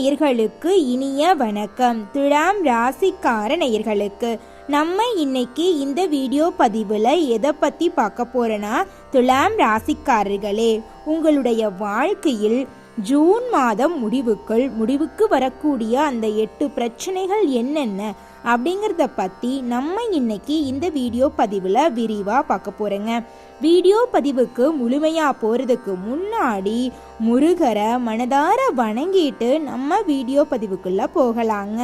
நேயர்களுக்கு இனிய வணக்கம். துலாம் ராசிக்கார நேயர்களுக்கு நம்ம இன்னைக்கு இந்த வீடியோ பதிவில் எதை பற்றி பார்க்க போகிறோன்னா துலாம் ராசிக்காரர்களே உங்களுடைய வாழ்க்கையில் ஜூன் மாதம் முடிவுக்குள் முடிவுக்கு வரக்கூடிய அந்த எட்டு பிரச்சனைகள் என்னென்ன? அப்படிங்கிறத பற்றி நம்ம இன்னைக்கு இந்த வீடியோ பதிவில் விரிவாக பார்க்க போகிறோங்க வீடியோ பதிவுக்கு முழுமையாக போகிறதுக்கு முன்னாடி முருகரை மனதார வணங்கிட்டு நம்ம வீடியோ பதிவுக்குள்ளே போகலாங்க.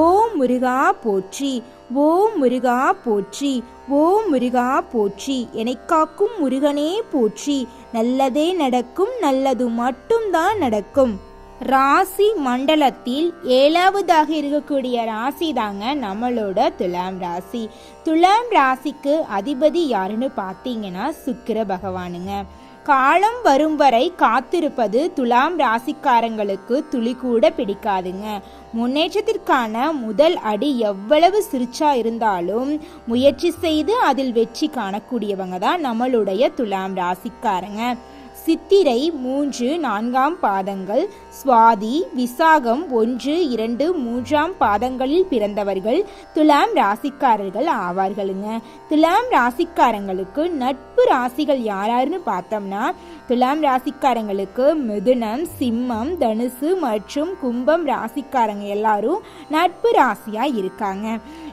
ஓம் முருகா போற்றி ஓம் முருகா போற்றி ஓம் முருகா போற்றி என்னை காக்கும் முருகனே போற்றி நல்லதே நடக்கும் நல்லது மட்டும்தான் நடக்கும். ராசி மண்டலத்தில் ஏழாவதாக இருக்கக்கூடிய ராசி தாங்க நம்மளோட துலாம் ராசி. துலாம் ராசிக்கு அதிபதி யாருன்னு பார்த்தீங்கன்னா சுக்கிர பகவானுங்க. காலம் வரும் வரை காத்திருப்பது துலாம் ராசிக்காரங்களுக்கு துளி கூட பிடிக்காதுங்க. முன்னேற்றத்திற்கான முதல் அடி எவ்வளவு சிரிச்சா இருந்தாலும் முயற்சி செய்து அதில் வெற்றி காணக்கூடியவங்க தான் நம்மளுடைய துலாம் ராசிக்காரங்க. சித்திரை மூன்று நான்காம் பாதங்கள் சுவாதி விசாகம் ஒன்று இரண்டு மூன்றாம் பாதங்களில் பிறந்தவர்கள் துலாம் ராசிக்காரர்கள் ஆவார்களுங்க. துலாம் ராசிக்காரங்களுக்கு நட்பு ராசிகள் யாராருன்னு பார்த்தோம்னா துலாம் ராசிக்காரங்களுக்கு மிதுனம் சிம்மம் தனுசு மற்றும் கும்பம் ராசிக்காரங்க எல்லாரும் நட்பு ராசியாக இருக்காங்க.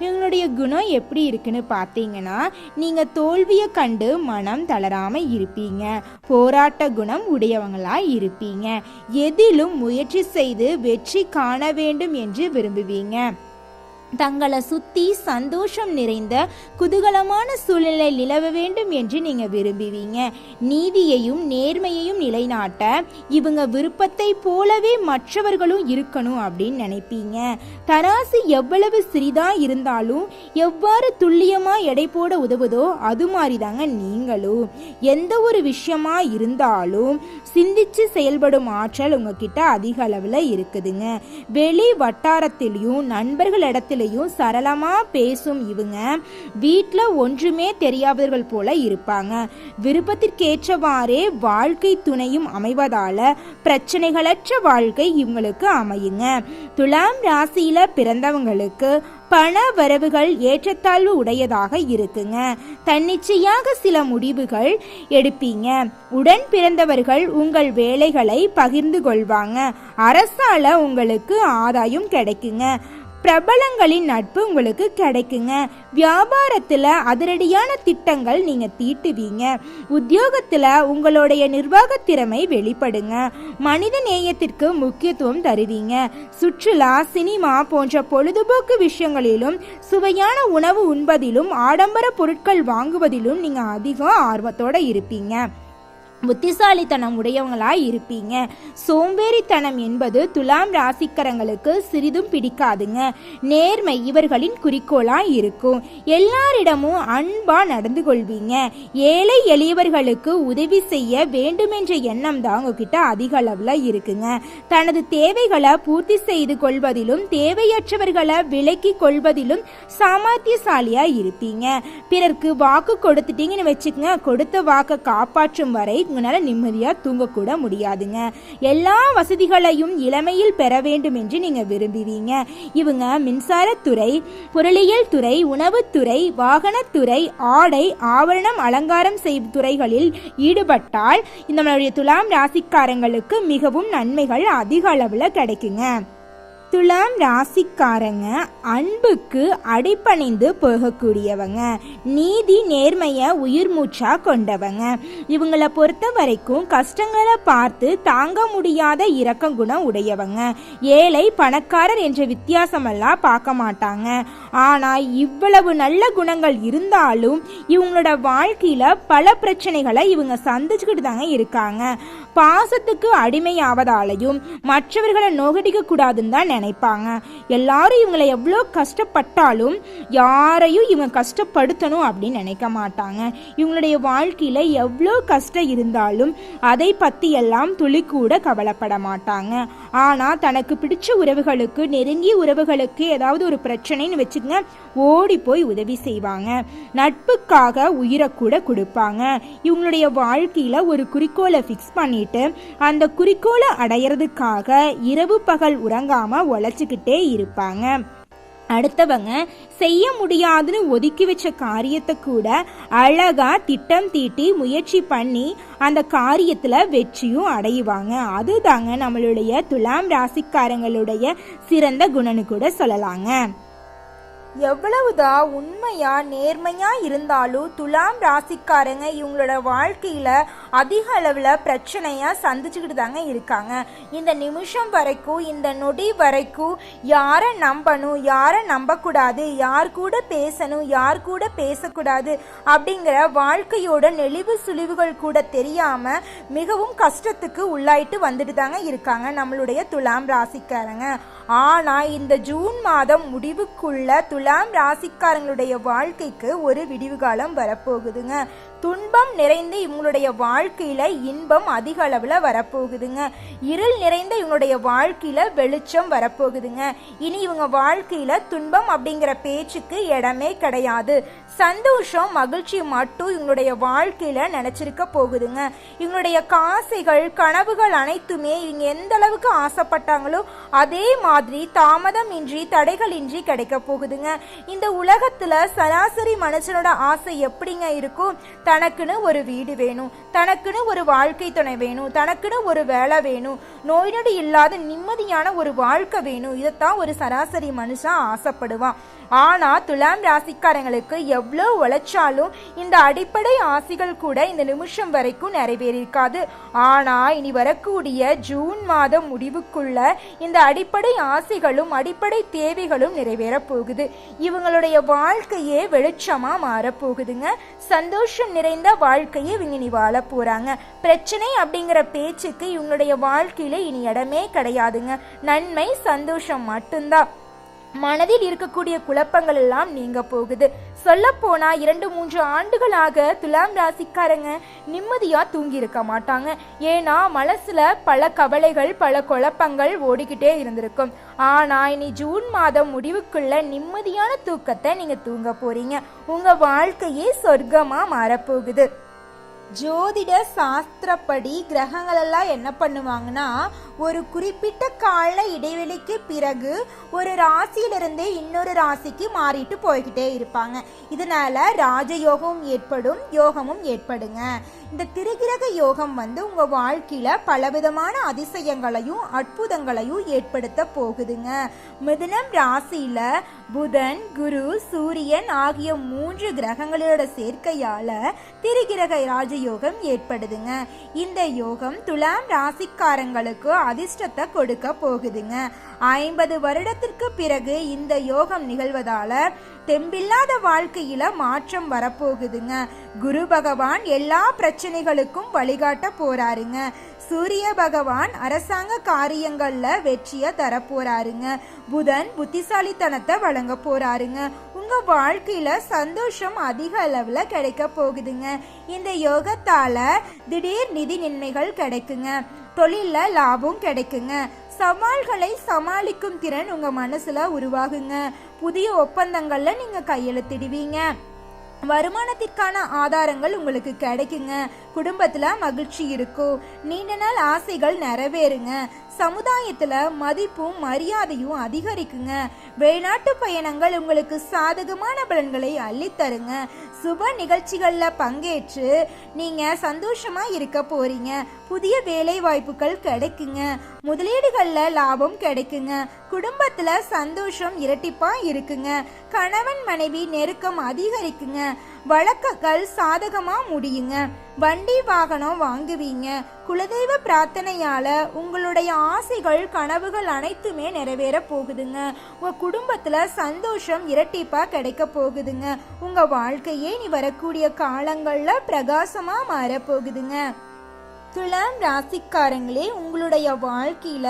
இவங்களுடைய குணம் எப்படி இருக்குன்னு பார்த்தீங்கன்னா நீங்கள் தோல்வியை கண்டு மனம் தளராமல் இருப்பீங்க. போராட்ட குணம் உடையவங்களாக இருப்பீங்க. எதிலும் முயற்சி செய்து வெற்றி காண வேண்டும் என்று விரும்புவீங்க. தங்களை சுத்தி சந்தோஷம் நிறைந்த குதூகலமான சூழ்நிலை நிலவ வேண்டும் என்று நீங்க விரும்புவீங்க. நீதியையும் நேர்மையையும் நிலைநாட்ட இவங்க விருப்பத்தை போலவே மற்றவர்களும் இருக்கணும் அப்படின்னு நினைப்பீங்க. தராசு எவ்வளவு சிறிதா இருந்தாலும் எவ்வாறு துல்லியமா எடை போட உதவுதோ அது மாதிரி தாங்க நீங்களும். எந்த ஒரு விஷயமா இருந்தாலும் சிந்திச்சு செயல்படும் ஆற்றல் உங்ககிட்ட அதிக அளவில் இருக்குதுங்க. வெளி வட்டாரத்திலையும் நண்பர்களிடத்திலையும் சரளமா பேசும் இவங்க. வீட்டில் ஒன்றுமே தெரியாதவர்கள் போல இருப்பாங்க. விருப்பத்திற்கேற்றவாறே வாழ்க்கை துணையும் அமைவதால பிரச்சனைகளற்ற வாழ்க்கை இவங்களுக்கு அமையுங்க. துலாம் ராசியில பிறந்தவங்களுக்கு பண வரவுகள் ஏற்றத்தாழ்வு உடையதாக இருக்குங்க. தன்னிச்சையாக சில முடிவுகள் எடுப்பீங்க. உடன் பிறந்தவர்கள் உங்கள் வேலைகளை பகிர்ந்து கொள்வாங்க. அரசால உங்களுக்கு ஆதாயம் கிடைக்குங்க. பிரபலங்களின் நட்பு உங்களுக்கு கிடைக்குங்க. வியாபாரத்தில் அதிரடியான திட்டங்கள் நீங்கள் தீட்டுவீங்க. உத்தியோகத்தில் உங்களுடைய நிர்வாக திறமை வெளிப்படுங்க. மனித நேயத்திற்கு முக்கியத்துவம் தருவீங்க. சுற்றுலா சினிமா போன்ற பொழுதுபோக்கு விஷயங்களிலும் சுவையான உணவு உண்பதிலும் ஆடம்பர பொருட்கள் வாங்குவதிலும் நீங்கள் அதிகம் ஆர்வத்தோடு இருப்பீங்க. புத்திசாலித்தனம் உடையவங்களாய் இருப்பீங்க. சோம்பேறித்தனம் என்பது துலாம் ராசிக்கரங்களுக்கு சிறிதும் பிடிக்காதுங்க. நேர்மை இவர்களின் குறிக்கோளாய் இருக்கும். எல்லாரிடமும் அன்பா நடந்து கொள்வீங்க. ஏழை எளியவர்களுக்கு உதவி செய்ய வேண்டுமென்ற எண்ணம் தான் உங்ககிட்ட அதிக அளவில் இருக்குங்க. தனது தேவைகளை பூர்த்தி செய்து கொள்வதிலும் தேவையற்றவர்களை விலக்கி கொள்வதிலும் சாமர்த்தியசாலியா இருப்பீங்க. பிறர்க்கு வாக்கு கொடுத்துட்டீங்கன்னு வச்சுக்கோங்க. கொடுத்த வாக்கை காப்பாற்றும் வரை உங்களால் நிம்மதியாக தூங்கக்கூட முடியாதுங்க. எல்லா வசதிகளையும் இளமையில் பெற வேண்டும் என்று நீங்கள் விரும்புவீங்க. இவங்க மின்சாரத்துறை பொருளியல் துறை உணவுத்துறை வாகனத்துறை ஆடை ஆவரணம் அலங்காரம் செய் துறைகளில் ஈடுபட்டால் இந்த நம்மளுடைய துலாம் ராசிக்காரங்களுக்கு மிகவும் நன்மைகள் அதிக அளவில் கிடைக்குங்க. துலாம் ராசிக்காரங்க அன்புக்கு அடிப்பணிந்து போகக்கூடியவங்க. நீதி நேர்மையை உயிர் மூச்சா கொண்டவங்க. இவங்களை பொறுத்த வரைக்கும் கஷ்டங்களை பார்த்து தாங்க முடியாத இரக்க குணம் உடையவங்க. ஏழை பணக்காரர் என்ற வித்தியாசமெல்லாம் பார்க்க மாட்டாங்க. ஆனால் இவ்வளவு நல்ல குணங்கள் இருந்தாலும் இவங்களோட வாழ்க்கையில் பல பிரச்சனைகளை இவங்க சந்திச்சுக்கிட்டு தாங்க இருக்காங்க. பாசத்துக்கு அடிமையாவதாலையும் மற்றவர்களை நோகடிக்க கூடாதுன்னு தான் நினைப்பாங்க. எல்லாரும் இவங்களை எவ்வளோ கஷ்டப்பட்டாலும் யாரையும் இவங்க கஷ்டப்படுத்தணும் அப்படின்னு நினைக்க மாட்டாங்க. இவங்களுடைய வாழ்க்கையில் எவ்வளோ கஷ்டம் இருந்தாலும் அதை பற்றி எல்லாம் துளி கூட கவலைப்பட மாட்டாங்க. ஆனால் தனக்கு பிடிச்ச உறவுகளுக்கு நெருங்கிய உறவுகளுக்கு ஏதாவது ஒரு பிரச்சனைன்னு வச்சு வச்சுக்கங்க ஓடி போய் உதவி செய்வாங்க. நட்புக்காக உயிரை கூட கொடுப்பாங்க. இவங்களுடைய வாழ்க்கையில் ஒரு குறிக்கோளை ஃபிக்ஸ் பண்ணிட்டு அந்த குறிக்கோளை அடையிறதுக்காக இரவு பகல் உறங்காமல் உழைச்சிக்கிட்டே இருப்பாங்க. அடுத்தவங்க செய்ய முடியாதுன்னு ஒதுக்கி வச்ச காரியத்தை கூட அழகா திட்டம் தீட்டி முயற்சி பண்ணி அந்த காரியத்துல வெற்றியும் அடையுவாங்க அதுதாங்க நம்மளுடைய துலாம் ராசிக்காரங்களுடைய சிறந்த குணன்னு கூட சொல்லலாங்க. எவ்வளவுதான் உண்மையா நேர்மையா இருந்தாலும் துலாம் ராசிக்காரங்க இவங்களோட வாழ்க்கையில அதிக அளவில் பிரச்சனையா சந்திச்சுக்கிட்டு தாங்க இருக்காங்க. இந்த நிமிஷம் வரைக்கும் இந்த நொடி வரைக்கும் யாரை நம்பணும் யாரை நம்பக்கூடாது யார் கூட பேசணும் யார் கூட பேசக்கூடாது அப்படிங்கிற வாழ்க்கையோட நெளிவு சுழிவுகள் கூட தெரியாம மிகவும் கஷ்டத்துக்கு உள்ளாயிட்டு வந்துட்டு தாங்க இருக்காங்க நம்மளுடைய துலாம் ராசிக்காரங்க. ஆனால் இந்த ஜூன் மாதம் முடிவுக்குள்ள துலாம் ராசிக்காரங்களுடைய வாழ்க்கைக்கு ஒரு விடிவு காலம் வரப்போகுதுங்க. துன்பம் நிறைந்து இவங்களுடைய வாழ்க்கையில இன்பம் அதிக அளவில் வரப்போகுதுங்க. இருள் நிறைந்த இவங்களுடைய வாழ்க்கையில வெளிச்சம் வரப்போகுதுங்க. இனி இவங்க வாழ்க்கையில துன்பம் அப்படிங்கிற பேச்சுக்கு இடமே கிடையாது. சந்தோஷம் மகிழ்ச்சி மட்டும் இவங்களுடைய வாழ்க்கையில நினைச்சிருக்க போகுதுங்க. இவங்களுடைய காசைகள் கனவுகள் அனைத்துமே இவங்க எந்த அளவுக்கு ஆசைப்பட்டாங்களோ அதே மாதிரி தாமதம் இன்றி தடைகள் இன்றி கிடைக்க போகுதுங்க. இந்த உலகத்துல சராசரி மனுஷனோட ஆசை எப்படிங்க இருக்கும்? தனக்குன்னு ஒரு வீடு வேணும் தனக்குன்னு ஒரு வாழ்க்கை துணை வேணும் தனக்குன்னு ஒரு வேலை வேணும் நோய் நொடி இல்லாத நிம்மதியான ஒரு வாழ்க்கை வேணும். இதைத்தான் ஒரு சராசரி மனுஷன் ஆசைப்படுவான். ஆனால் துலாம் ராசிக்காரங்களுக்கு எவ்வளோ உழைச்சாலும் இந்த அடிப்படை ஆசைகள் கூட இந்த நிமிஷம் வரைக்கும் நிறைவேறியிருக்காது ஆனால் இனி வரக்கூடிய ஜூன் மாதம் முடிவுக்குள்ள இந்த அடிப்படை ஆசைகளும் அடிப்படை தேவைகளும் நிறைவேறப்போகுது இவங்களுடைய வாழ்க்கையே வெளிச்சமாக மாறப்போகுதுங்க சந்தோஷம் நிறைந்த வாழ்க்கையை இவங்க இனி வாழ போகிறாங்க பிரச்சனை அப்படிங்கிற பேச்சுக்கு இவங்களுடைய வாழ்க்கையில் இனி இடமே கிடையாதுங்க. நன்மை சந்தோஷம் மட்டும்தான். மனதில் இருக்கக்கூடிய குழப்பங்கள் எல்லாம் நீங்க போகுது. சொல்ல போனா இரண்டு மூன்று ஆண்டுகளாக துலாம் ராசிக்காரங்க நிம்மதியா தூங்கி இருக்க மாட்டாங்க. ஏன்னா மனசுல பல கவலைகள் பல குழப்பங்கள் ஓடிக்கிட்டே இருந்திருக்கும். ஆனா இனி ஜூன் மாதம் முடிவுக்குள்ள நிம்மதியான தூக்கத்தை நீங்க தூங்க போறீங்க. உங்க வாழ்க்கையே சொர்க்கமா மாறப்போகுது. ஜோதிட சாஸ்திரப்படி கிரகங்கள் எல்லாம் என்ன பண்ணுவாங்கன்னா ஒரு குறிப்பிட்ட கால இடைவெளிக்கு பிறகு ஒரு ராசியிலிருந்து இன்னொரு ராசிக்கு மாறிட்டு போய்கிட்டே இருப்பாங்க. இதனால ராஜயோகமும் ஏற்படும் யோகமும் ஏற்படுங்க. இந்த திருகிரக யோகம் வந்து உங்க வாழ்க்கையில பலவிதமான அதிசயங்களையும் அற்புதங்களையும் ஏற்படுத்த போகுதுங்க. மிதுனம் ராசியில புதன் குரு சூரியன் ஆகிய மூன்று கிரகங்களோட சேர்க்கையால திருகிரக ராஜயோகம் ஏற்படுதுங்க. இந்த யோகம் துலாம் ராசிக்காரங்களுக்கு அதிர்ஷ்டத்தை கொடுக்க போகுதுங்க. ஐம்பது வருடத்திற்கு பிறகு இந்த யோகம் நிகழ்வதால தெம்பில்லாத வாழ்க்கையில மாற்றம் வரப்போகுதுங்க. குரு பகவான் எல்லா பிரச்சனைகளுக்கும் வழிகாட்ட போறாருங்க. சூரிய பகவான் அரசாங்க காரியங்கள்ல வெற்றியை தர போறாருங்க புதன் புத்திசாலித்தனத்தை வழங்க போறாருங்க. உங்க வாழ்க்கையில சந்தோஷம் அதிக அளவுல கிடைக்க போகுதுங்க. இந்த யோகத்தால திடீர் நிதி நன்மைகள் கிடைக்குங்க. தொழிலில் லாபம் கிடைக்குங்க. சவால்களை சமாளிக்கும் திறன் உங்கள் மனசில் உருவாகுங்க. புதிய ஒப்பந்தங்களில் நீங்கள் கையெழுத்திடுவீங்க. வருமானத்திற்கான ஆதாரங்கள் உங்களுக்கு கிடைக்குங்க. குடும்பத்தில் மகிழ்ச்சி இருக்கும். நீண்ட நாள் ஆசைகள் நிறைவேறுங்க. சமுதாயத்தில் மதிப்பும் மரியாதையும் அதிகரிக்குங்க. வெளிநாட்டு பயணங்கள் உங்களுக்கு சாதகமான பலன்களை அள்ளித்தருங்க. சுப நிகழ்ச்சிகளில் பங்கேற்று நீங்கள் சந்தோஷமாக இருக்க போகிறீங்க புதிய வேலை வாய்ப்புகள் கிடைக்குங்க. முதலீடுகளில் லாபம் கிடைக்குங்க. குடும்பத்தில் சந்தோஷம் இரட்டிப்பாக இருக்குங்க. கணவன் மனைவி நெருக்கம் அதிகரிக்குங்க. வழக்குகள் சாதகமாக முடியுங்க. வண்டி வாகனம் வாங்குவீங்க. குலதெய்வ பிரார்த்தனையால உங்களுடைய ஆசைகள் கனவுகள் அனைத்துமே நிறைவேற போகுதுங்க. உங்கள் குடும்பத்தில் சந்தோஷம் இரட்டிப்பாக கிடைக்க போகுதுங்க. உங்கள் வாழ்க்கையே நீ வரக்கூடிய காலங்களில் பிரகாசமாக மாற போகுதுங்க. துலாம் ராசிக்காரங்களே உங்களுடைய வாழ்க்கையில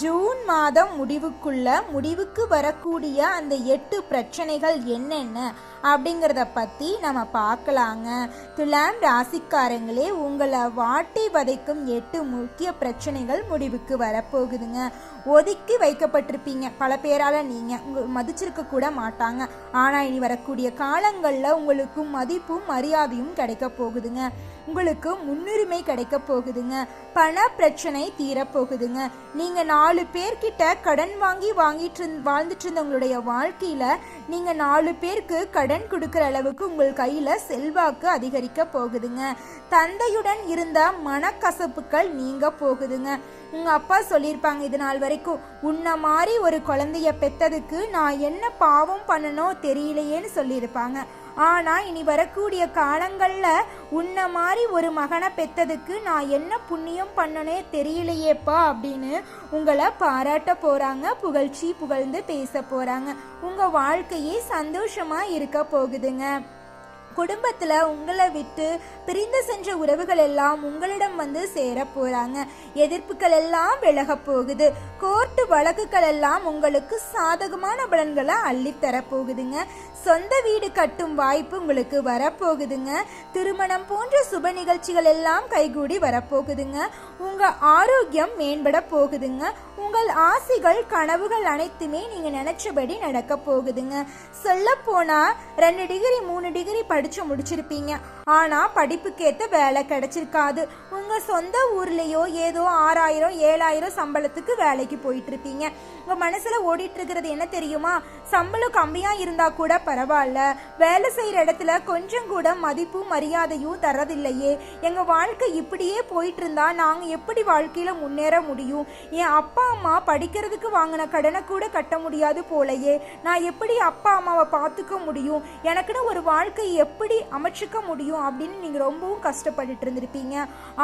ஜூன் மாதம் முடிவுக்குள்ள முடிவுக்கு வரக்கூடிய அந்த எட்டு பிரச்சனைகள் என்னென்ன அப்படிங்கிறத பத்தி நம்ம பார்க்கலாங்க. துலாம் ராசிக்காரங்களே உங்களை வாட்டி வதைக்கும் எட்டு முக்கிய பிரச்சனைகள் முடிவுக்கு வரப்போகுதுங்க. ஒதுக்கி வைக்கப்பட்டிருப்பீங்க. பல பேரால் நீங்கள் உங்கள் மதிச்சிருக்க கூட மாட்டாங்க. ஆனால் இனி வரக்கூடிய காலங்களில் உங்களுக்கு மதிப்பும் மரியாதையும் கிடைக்க போகுதுங்க. உங்களுக்கு முன்னுரிமை கிடைக்க போகுதுங்க. பண பிரச்சனை தீரப்போகுதுங்க நீங்கள் நாலு பேர்கிட்ட கடன் வாங்கி வாங்கிட்டு வாழ்ந்துட்டு இருந்தவங்களுடைய வாழ்க்கையில் நீங்கள் நாலு பேருக்கு கடன் கொடுக்குற அளவுக்கு உங்கள் கையில் செல்வாக்கு அதிகரிக்க போகுதுங்க. தந்தையுடன் இருந்த மனக்கசப்புகள் நீங்க போகுதுங்க. உங்கள் அப்பா சொல்லியிருப்பாங்க இது நாள் வரைக்கும் உன்ன மாதிரி ஒரு குழந்தைய பெத்ததுக்கு நான் என்ன பாவம் பண்ணனோ தெரியலையேன்னு சொல்லியிருப்பாங்க. ஆனால் இனி வரக்கூடிய காலங்களில் உன்னை மாதிரி ஒரு மகனை பெத்ததுக்கு நான் என்ன புண்ணியம் பண்ணனே தெரியலையேப்பா அப்படின்னு உங்களை பாராட்ட போகிறாங்க புகழ்ச்சி புகழ்ந்து பேச போகிறாங்க உங்கள் வாழ்க்கையே சந்தோஷமாக இருக்க போகுதுங்க. குடும்பத்தில் உங்களை விட்டு பிரிந்து சென்ற உறவுகள் எல்லாம் உங்களிடம் வந்து சேர போகிறாங்க எதிர்ப்புகள் எல்லாம் விலக போகுது. கோர்ட்டு வழக்குகள் எல்லாம் உங்களுக்கு சாதகமான பலன்களை அள்ளித்தர போகுதுங்க. சொந்த வீடு கட்டும் வாய்ப்பு உங்களுக்கு வரப்போகுதுங்க திருமணம் போன்ற சுப நிகழ்ச்சிகள் எல்லாம் கைகூடி வரப்போகுதுங்க உங்கள் ஆரோக்கியம் மேம்பட போகுதுங்க. உங்கள் ஆசைகள் கனவுகள் அனைத்துமே நீங்கள் நினச்சபடி நடக்க போகுதுங்க. சொல்ல போனால் ரெண்டு டிகிரி மூணு டிகிரி படித்து முடிச்சிருப்பீங்க. ஆனால் படிப்புக்கேற்ற வேலை கிடைச்சிருக்காது. உங்கள் சொந்த ஊர்லேயோ ஏதோ ஆறாயிரம் ஏழாயிரம் சம்பளத்துக்கு வேலைக்கு போயிட்டுருப்பீங்க உங்கள் மனசில் ஓடிட்டுருக்கிறது என்ன தெரியுமா? சம்பளம் கம்மியாக இருந்தால் கூட பரவாயில்ல வேலை செய்கிற இடத்துல கொஞ்சம் கூட மதிப்பும் மரியாதையும் தரதில்லையே எங்கள் வாழ்க்கை இப்படியே போயிட்டு இருந்தால் நாங்கள் எப்படி வாழ்க்கையில் முன்னேற முடியும்? என் அப்பா அம்மா படிக்கிறதுக்கு வாங்கின கடனை கூட கட்ட முடியாது போலயே. நான் எப்படி அப்பா அம்மாவை பார்த்துக்க முடியும்? எனக்குன்னு ஒரு வாழ்க்கை எப்படி அமைச்சுக்க முடியும்? அப்படின்னு நீங்கள் ரொம்பவும் கஷ்டப்பட்டுட்டு இருந்திருப்பீங்க.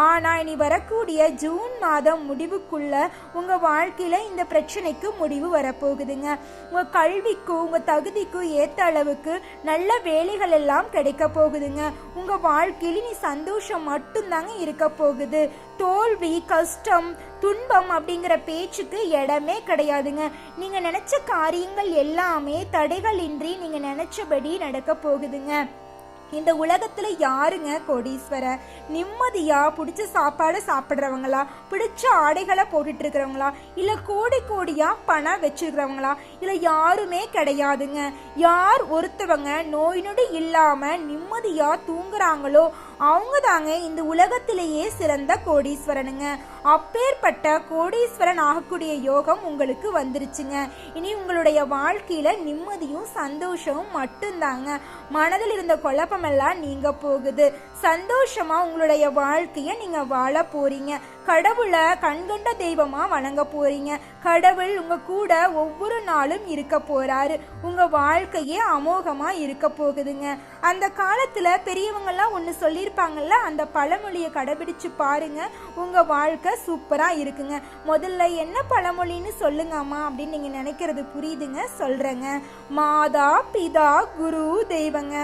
ஆனால் இனி வரக்கூடிய ஜூன் மாதம் முடிவுக்குள்ள உங்கள் வாழ்க்கையில் இந்த பிரச்சனைக்கு முடிவு வரப்போகுதுங்க. உங்கள் கல்விக்கும் உங்கள் தகுதிக்கும் ஏற்ற அளவுக்கு நல்ல வேலைகள் எல்லாம் கிடைக்க போகுதுங்க. உங்கள் வாழ்க்கையில் நீ சந்தோஷம் மட்டும்தாங்க இருக்க போகுது. தோல்வி கஷ்டம் துன்பம் அப்படிங்கிற பேச்சுக்கு இடமே கிடையாதுங்க. நீங்கள் நினச்ச காரியங்கள் எல்லாமே தடைகள் இன்றி நினச்சபடி நினைச்சபடி நடக்க போகுதுங்க. இந்த உலகத்துல யாருங்க கோடீஸ்வர நிம்மதியா பிடிச்ச சாப்பாடு சாப்பிட்றவங்களா? பிடிச்ச ஆடைகளை போட்டுட்டு இருக்கிறவங்களா இல்ல கோடி கோடியா பணம் வச்சிருக்கிறவங்களா? இல்ல யாருமே கிடையாதுங்க. யார் ஒருத்தவங்க நோய் நொடி இல்லாம நிம்மதியா தூங்குறாங்களோ அவங்க தாங்க இந்த உலகத்திலேயே சிறந்த கோடீஸ்வரனுங்க. அப்பேற்பட்ட கோடீஸ்வரன் ஆகக்கூடிய யோகம் உங்களுக்கு வந்துருச்சுங்க. இனி உங்களுடைய வாழ்க்கையில் நிம்மதியும் சந்தோஷமும் மட்டும்தாங்க. மனதில் இருந்த குழப்பமெல்லாம் நீங்கள் போகுது. சந்தோஷமாக உங்களுடைய வாழ்க்கையை நீங்கள் வாழ போகிறீங்க கடவுளை கண்கண்ட தெய்வமாக வணங்க போகிறீங்க கடவுள் உங்கள் கூட ஒவ்வொரு நாளும் இருக்க போகிறாரு உங்கள் வாழ்க்கையே அமோகமாக இருக்க போகுதுங்க. அந்த காலத்தில் பெரியவங்கள்லாம் ஒன்று சொல்லி சொல்லியிருப்பாங்கல்ல அந்த பழமொழியை கடைபிடிச்சு பாருங்க. உங்க வாழ்க்கை சூப்பரா இருக்குங்க. முதல்ல என்ன பழமொழின்னு சொல்லுங்க அம்மா அப்படின்னு நீங்க நினைக்கிறது புரியுதுங்க. சொல்றேங்க. மாதா பிதா குரு தெய்வங்க.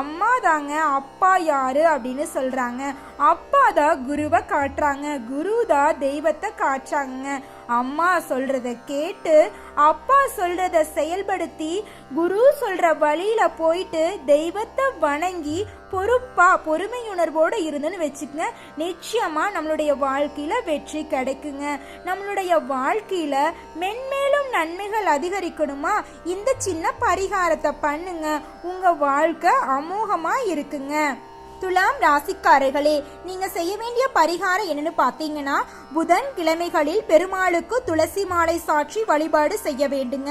அம்மா தாங்க அப்பா யாரு அப்படின்னு சொல்றாங்க. அப்பா தான் குருவை காட்டுறாங்க. குரு தான் தெய்வத்தை காட்டுறாங்க அம்மா சொல்றத கேட்டு அப்பா சொல்றத செயல்படுத்தி குரு சொல்ற வழியில போயிட்டு தெய்வத்தை வணங்கி பொறுப்பாக பொறுமையுணர்வோடு இருந்துன்னு வச்சுக்கங்க. நிச்சயமாக நம்மளுடைய வாழ்க்கையில் வெற்றி கிடைக்குங்க. நம்மளுடைய வாழ்க்கையில் மென்மேலும் நன்மைகள் அதிகரிக்கணுமா? இந்த சின்ன பரிகாரத்தை பண்ணுங்க. உங்கள் வாழ்க்கை அமோகமாக இருக்குங்க. துலாம் ராசிக்காரர்களே நீங்க செய்ய வேண்டிய பரிகாரம் என்னன்னு பார்த்தீங்கன்னா புதன் கிழமைகளில் பெருமாளுக்கு துளசி மாலை சாற்றி வழிபாடு செய்ய வேண்டுங்க.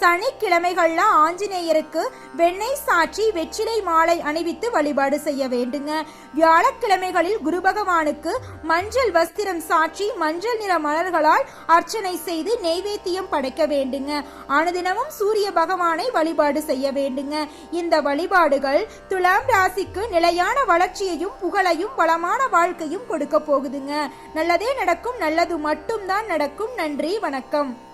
சனிக்கிழமைகள்ல ஆஞ்சநேயருக்கு வெண்ணெய் சாற்றி வெற்றிலை மாலை அணிவித்து வழிபாடு செய்ய வேண்டுங்க. வியாழக்கிழமைகளில் குரு பகவானுக்கு மஞ்சள் வஸ்திரம் சாற்றி மஞ்சள் நிற மலர்களால் அர்ச்சனை செய்து நெய்வேத்தியம் படைக்க வேண்டுங்க. அனுதினமும் சூரிய பகவானை வழிபாடு செய்ய வேண்டுங்க. இந்த வழிபாடுகள் துலாம் ராசிக்கு நிலையான வளர்ச்சியையும் புகழையும் வளமான வாழ்க்கையும் கொடுக்க போகுதுங்க. நல்லதே நடக்கும் நல்லது மட்டும்தான் நடக்கும். நன்றி வணக்கம்.